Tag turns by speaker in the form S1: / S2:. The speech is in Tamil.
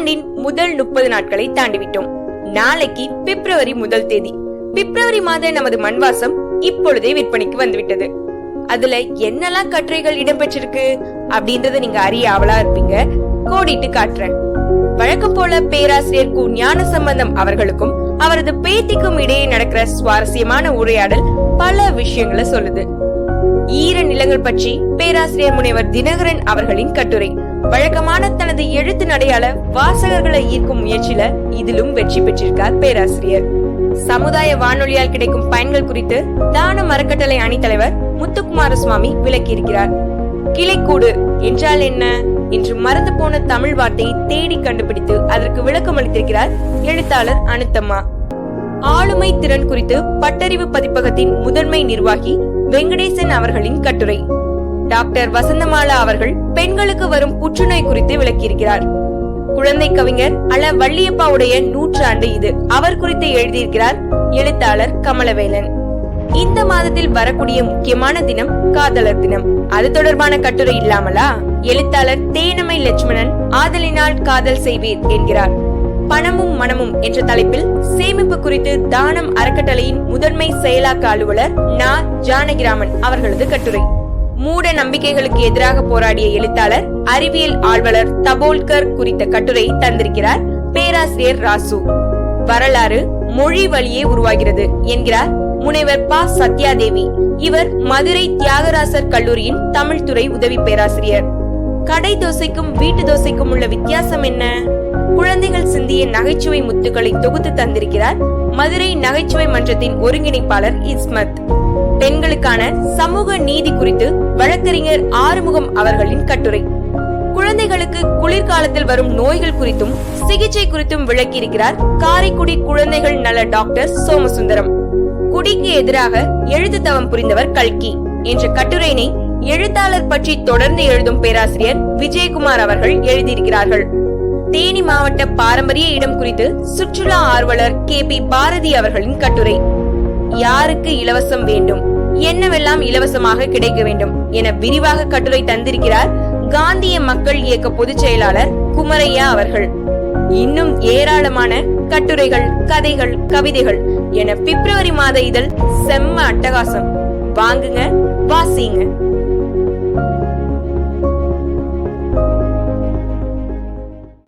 S1: புத்தாண்டின் முதல் முப்பது நாட்களை தாண்டிவிட்டோம். நாளைக்கு பிப்ரவரி முதல் தேதி. பிப்ரவரி மாத நமது மண்வாசம் இப்பொழுதே விற்பனைக்கு வந்துவிட்டது. அதுல என்னெல்லாம் கட்டுரைகள் இடம்பெற்றிருக்கு அப்படின்றத நீங்க அறிய ஆவலா இருப்பீங்க. கோடிட்டு காட்டுறேன். வழக்கம் போல பேராசிரியர் கு ஞான சம்பந்தம் அவர்களுக்கும் அவரது பேத்திக்கும் இடையே நடக்கிற சுவாரஸ்யமான உரையாடல் பல விஷயங்களை சொல்லுது. ஈர நிலங்கள் பற்றி பேராசிரியர் முனைவர் தினகரன் அவர்களின் கட்டுரை. வழக்கமான தனது எழுத்து நடையால வாசகர்களை ஈர்க்கும் முயற்சியில இதிலும் வெற்றி பெற்றிருக்கார் பேராசிரியர். சமுதாய வானொலியால் கிடைக்கும் பயன்கள் குறித்து தான மரக்கட்டளை அணித்தலைவர் முத்துக்குமார சுவாமி விளக்கியிருக்கிறார். கிளைக்கூடு என்றால் என்ன என்று மறந்து போன தமிழ் வார்த்தையை தேடி கண்டுபிடித்து அதற்கு விளக்கம் அளித்திருக்கிறார் எழுத்தாளர் அனுத்தம்மா. ஆளுமை திறன் குறித்து பட்டறிவு பதிப்பகத்தின் முதன்மை நிர்வாகி வெங்கடேசன் அவர்களின் கட்டுரை. டாக்டர் வசந்தமாலா அவர்கள் பெண்களுக்கு வரும் புற்றுநோய் குறித்து விளக்கியிருக்கிறார். குழந்தை கவிஞர் அல வள்ளியப்பாவுடைய நூற்றாண்டு இது. அவர் குறித்து எழுதியிருக்கிறார் எழுத்தாளர் கமலவேலன். இந்த மாதத்தில் வரக்கூடிய முக்கியமான தினம் காதலர் தினம். அது தொடர்பான கட்டுரை இல்லாமலா? எழுத்தாளர் தேனமை லட்சுமணன் ஆதலினால் காதல் செய்வீர் என்கிறார். பணமும் மனமும் என்ற தலைப்பில் சேமிப்பு குறித்து தானம் அறக்கட்டளையின் முதன்மை செயலாக்க அலுவலர் நா. ஜானகிராமன் அவர்களது கட்டுரை. மூட நம்பிக்கைகளுக்கு எதிராக போராடிய எழுத்தாளர் அறிவியல் ஆழ்வலர் தபோல்கர் குறித்த கட்டுரை தந்திருக்கிறார் பேராசிரியர் ராசு. வரலாறு மொழி வழியே உருவாகிறது என்கிறார் முனைவர் ப. சத்யாதேவி. இவர் மதுரை தியாகராசர் கல்லூரியின் தமிழ் துறை உதவி பேராசிரியர். கடை தோசைக்கும் வீட்டு தோசைக்கும் உள்ள வித்தியாசம் என்ன? குழந்தைகள் சிந்திய நகைச்சுவை முத்துக்களை தொகுத்து தந்திருக்கிறார் மதுரை நகைச்சுவை மன்றத்தின் ஒருங்கிணைப்பாளர் இஸ்மத். பெண்களுக்கான சமூக நீதி குறித்து வழக்கறிஞர் ஆறுமுகம் அவர்களின் கட்டுரை. குழந்தைகளுக்கு குளிர்காலத்தில் வரும் நோய்கள் குறித்தும் சிகிச்சை குறித்தும் விளக்கியிருக்கிறார் காரைக்குடி குழந்தைகள் நல டாக்டர் சோமசுந்தரம். குடிக்கு எதிராக எழுத்து தவம் புரிந்தவர் கல்கி என்ற கட்டுரையினை எழுத்தாளர் பற்றி தொடர்ந்து எழுதும் பேராசிரியர் விஜயகுமார் அவர்கள் எழுதியிருக்கிறார்கள். தேனி மாவட்ட பாரம்பரிய இடம் குறித்து சுற்றுலா ஆர்வலர் கே பி பாரதி அவர்களின் கட்டுரை யாருக்கு இலவசம் வேண்டும்? என்னவெல்லாம் இலவசமாக கிடைக்க வேண்டும்? என விரிவாக கட்டுரை தந்திருக்கிறார் காந்திய மக்கள் இயக்க பொதுச் செயலாளர் குமரையா அவர்கள். இன்னும் ஏராளமான கட்டுரைகள் கதைகள் கவிதைகள் என பிப்ரவரி மாத இதழ் செம்ம அட்டகாசம். வாங்குங்க வாசிங்க.